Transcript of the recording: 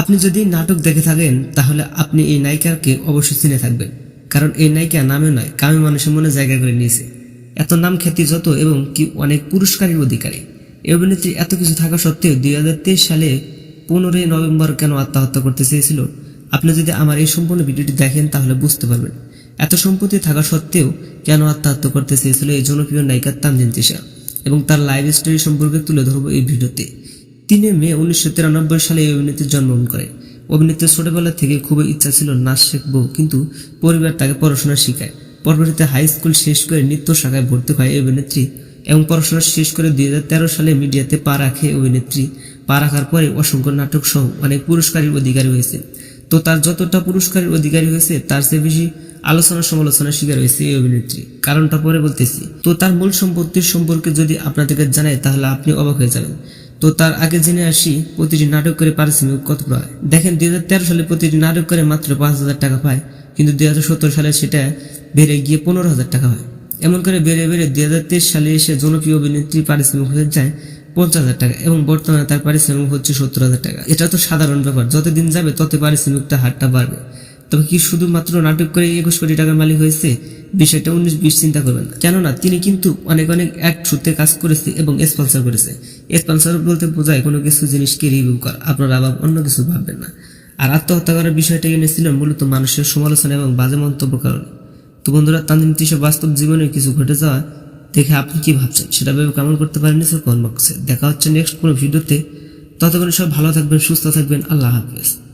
আপনি যদি নাটক দেখে থাকেন, তাহলে আপনি এই নায়িকাকে অবশ্যই চিনে থাকবেন। কারণ এই নায়িকা নামে নয়, কামে মানুষের মনে জায়গা করে নিয়েছে। এত নাম খ্যাতি যত এবং কি অনেক পুরস্কারের অধিকারী। এই অভিনেত্রী এত কিছু থাকা সত্ত্বেও দুই হাজার তেইশ সালে পনেরোই নভেম্বর কেন আত্মহত্যা করতে চেয়েছিল? আপনি যদি আমার এই সম্পূর্ণ ভিডিওটি দেখেন, তাহলে বুঝতে পারবেন। এত সম্পত্তি থাকা সত্ত্বেও কেন আত্মহত্যা করতে চেয়েছিল এই জনপ্রিয় নায়িকা তানজিন এবং তার লাইফ স্টোরি সম্পর্কে তুলে ধরবো এই ভিডিওতে। তিনে মে উনিশশো তিরানব্বই সালে এই অভিনেত্রী জন্মগ্রহণ করে। অভিনেত্রীর ছোটবেলা থেকে খুবই ইচ্ছা ছিল নাচ শিখব কিন্তু পরিবার তাকে পড়াশোনা শেখায়। পরবর্তীতে হাই স্কুল শেষ করে নৃত্য শাখায় ভর্তি হয় অভিনেত্রী এবং পড়াশোনা শেষ করে দুই সালে মিডিয়াতে পা রাখে অভিনেত্রী। পা রাখার পরে অসংখ্য নাটক সহ অনেক পুরস্কারের অধিকারী হয়েছে। তো তার যতটা পুরস্কারের অধিকারী হয়েছে, তার চেয়ে বেশি আলোচনা সমালোচনার শিকার হয়েছে এই অভিনেত্রী। কারণটা পরে বলতেছি। তো তার মূল সম্পত্তির সম্পর্কে যদি আপনাদেরকে জানাই, তাহলে আপনি অবাক হয়ে যাবেন। তো তার আগে জেনে আসি প্রতিটি নাটক করে পারিশ্রমিক কত পায়? দেখেন, দুই হাজার তেরো সালে প্রতিটি নাটক করে মাত্র পাঁচ হাজার টাকা পায়, কিন্তু দুই সালে সেটা বেড়ে গিয়ে পনেরো হাজার টাকা হয়। এমন করে বেড়ে বেড়ে দুই হাজার তেইশ সালে এসে জনপ্রিয় অভিনেত্রী পারিশ্রমিক হয়ে যায় পঞ্চাশ হাজার টাকা এবং বর্তমানে তার পারিশ্রমিক হচ্ছে সত্তর হাজার টাকা। এটা তো সাধারণ ব্যাপার, যতদিন যাবে তত পারিশ্রমিকটা হারটা বাড়বে। তবে কি শুধুমাত্র নাটক করে একুশ কোটি টাকার মালিক হয়েছে? বিষয়টা উনিশ বিশ চিন্তা করবেন কেননা তিনি কিন্তু অনেক অনেক এক সূত্রে কাজ করেছে এবং স্পন্সর করেছে। স্পন্সর বলতে বোঝায় কোনো কিছু জিনিসকে রিভিউ করা। আপনারা আবার অন্য কিছু ভাববেন না। আর আত্মহত্যা করার বিষয়টা এনেছিল মূলত মানুষের সমালোচনা এবং বাজে মন্তব্য কারণে। তো বন্ধুরা, তানজিম তিশা বাস্তব জীবনে কিছু ঘটে যাওয়া দেখে আপনি কি ভাবছেন? সেটা ভেবে কেমন করতে পারেন স্যার কমেন্ট দেখা হচ্ছে নেক্সট কোনো ভিডিওতে। ততক্ষণ সব ভালো থাকবেন, সুস্থ থাকবেন। আল্লাহ হাফেজ।